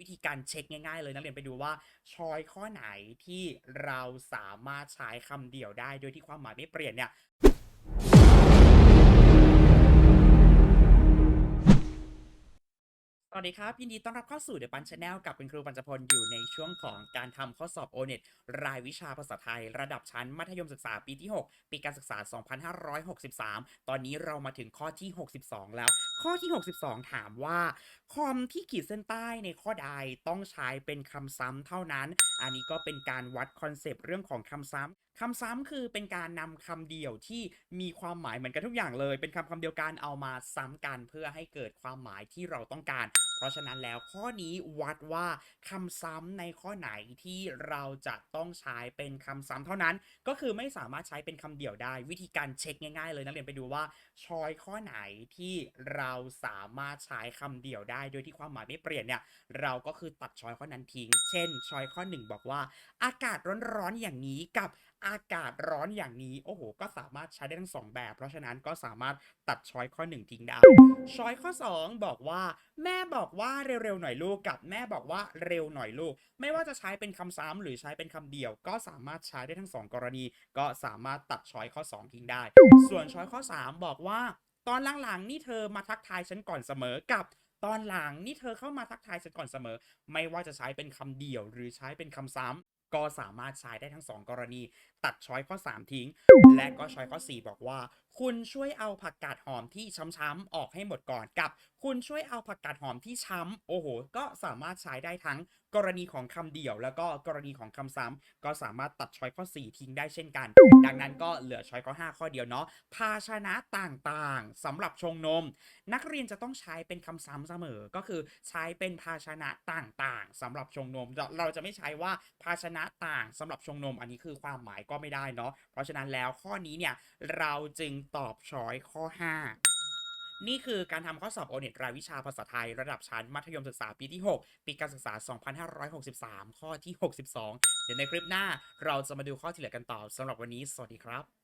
วิธีการเช็คง่ายๆ เลยนักเรียนไปดูว่าชอยข้อไหนที่เราสามารถใช้คำเดียวได้โดยที่ความหมายไม่เปลี่ยนเนี่ย วัสดีครับ ยินดีต้อนรับเข้าสู่เด e p ปันช n แนลกับคุณครูปัญจพลอยู่ในช่วงของการทำข้อสอบ o n e t รายวิชาภาษาไทย ระดับชั้นมัธยมศึกษาปีที่ 6 ปีการศึกษา 2563 ตอนนี้เรามาถึงข้อที่ 62 แล้ว ข้อที่ 62 ถามว่า คอมที่ขีดเส้นใต้ในข้อใดต้องใช้เป็นคำซ้ำเท่านั้น อันนี้ก็เป็นการวัดคอนเซปต์เรื่องของคำซ้ำคำซ้ำคือเป็นการนำคำเดียวที่มีความหมายเหมือนกันทุกอย่างเลย เป็นคำคำเดียวกันเอามาซ้ำกันเพื่อให้เกิดความหมายที่เราต้องการ ราะฉะนั้นแล้วข้อนี้วัดว่าคำซ้ำในข้อไหนที่เราจะต้องใช้เป็นคำซ้ำเท่านั้น ก็คือไม่สามารถใช้เป็นคำเดียวได้ วิธีการเช็คง่ายๆเลยนักเรียนไปดูว่าชอยข้อไหนที่เราสามารถใช้คำเดียวได้ โดยที่ความหมายไม่เปลี่ยนเนี่ยเราก็คือตัดชอยข้อนั้นทิ้ง เช่นชอยข้อหนึ่งบอกว่า อากาศร้อนๆอย่างนี้กับอากาศร้อนอย่างนี้ โอ้โห ก็สามารถใช้ได้ทั้งสองแบบ เพราะฉะนั้นก็สามารถตัดช้อยข้อหนึ่งทิ้งได้ช้อยข้อ 2 บอกว่าแม่บอกว่าเร็วๆหน่อยลูกกับแม่บอกว่าเร็วหน่อยลูก ไม่ว่าจะใช้เป็นคำซ้ำหรือใช้เป็นคำเดียว ก็สามารถใช้ได้ทั้งสองกรณี ก็สามารถตัดช้อยข้อ 2 ทิ้งได้ ส่วนช้อยข้อ 3 บอกว่า ตอนหลังๆนี่เธอมาทักทายฉันก่อนเสมอกับตอนหลังนี่เธอเข้ามาทักทายฉันก่อนเสมอ ไม่ว่าจะใช้เป็นคำเดียวหรือใช้เป็นคำซ้ำ ก็สามารถใช้ได้ทั้งสองกรณี ตัดช้อยข้อ 3 ทิ้ง และก็ช้อยข้อ 4 บอกว่า คุณช่วยเอาผักกาดหอมที่ช้ำๆออกให้หมดก่อนกับ คุณช่วยเอาผักกาดหอมที่ช้ำโอ้โห ก็สามารถใช้ได้ทั้งกรณีของคำเดียว แล้วก็กรณีของคำซ้ำก็สามารถตัดช้อยข้อ 4 ทิ้งได้เช่นกัน ดังนั้นก็เหลือช้อยข้อ 5 ข้อเดียวเนาะภาชนะต่างๆสำหรับชงนม นักเรียนจะต้องใช้เป็นคำซ้ำเสมอก็คือใช้เป็นภาชนะต่างๆสำหรับชงนมเราเราจะไม่ใช้ว่าภาชนะต่างสำหรับชงนมอันนี้คือความหมายก็ไม่ได้เนาะเพราะฉะนั้นแล้วข้อนี้เนี่ยเราจึงตอบช้อยข้อ 5นี่คือการทำข้อสอบโอเน็ตรายวิชาภาษาไทยระดับชั้นมัธยมศึกษาปีที่ 6 ปีการศึกษา 2563 ข้อที่ 62 เดี๋ยวในคลิปหน้าเราจะมาดูข้อที่เหลือกันต่อสำหรับวันนี้ สวัสดีครับ